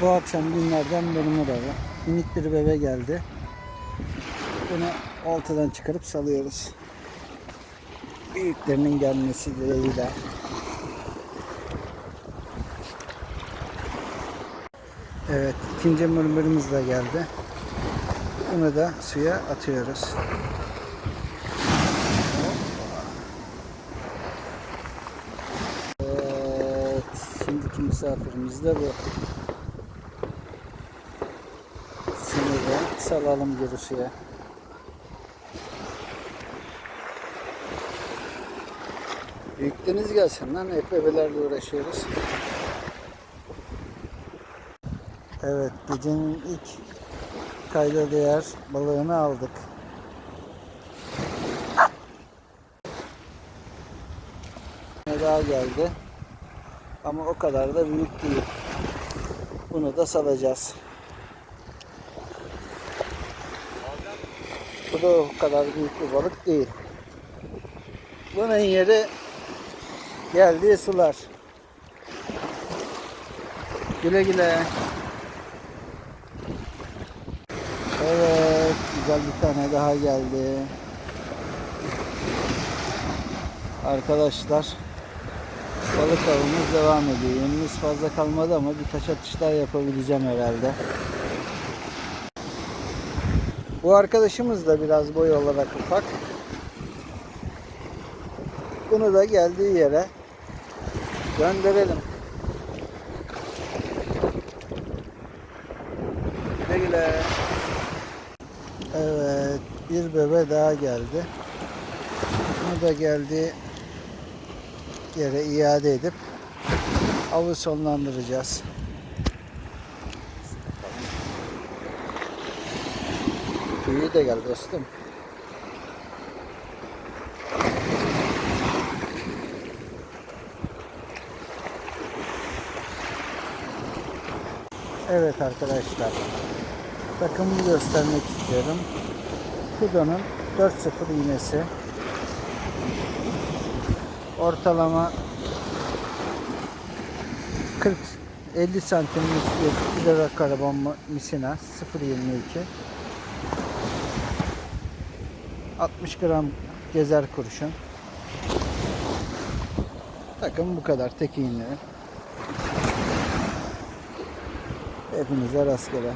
Bu akşam günlerden benim odada. Minik bir bebe geldi. Bunu oltadan çıkarıp salıyoruz. Büyüklerinin gelmesi dileğiyle. Evet, ikinci mırmırımız da geldi. Bunu da suya atıyoruz. Evet, şimdiki misafirimiz de bu. Seni de salalım geri suya. Büyükleriniz gelsin lan. Hep uğraşıyoruz. Evet, gecenin ilk kayda değer balığını aldık. Ne daha geldi. Ama o kadar da büyük değil. Bunu da salacağız. Bu da o kadar büyük bir balık değil. Bunun yeri geldiği sular. Güle güle. Evet, güzel bir tane daha geldi. Arkadaşlar, balık avımız devam ediyor. Yemimiz fazla kalmadı ama birkaç atış daha yapabileceğim herhalde. Bu arkadaşımız da biraz boy olarak ufak. Bunu da geldiği yere gönderelim. Güle güle. Evet, bir bebe daha geldi. Bunu da geldi yere iade edip avı sonlandıracağız. Büyüğü de gel dostum. Evet arkadaşlar. Takımını göstermek istiyorum. Kudo'nun 4-0 iğnesi. Ortalama 40 50 santimlik bir kilo karabon misina 0.22 60 gram gezer kurşun takım bu kadar tek iğne hepinize rastgele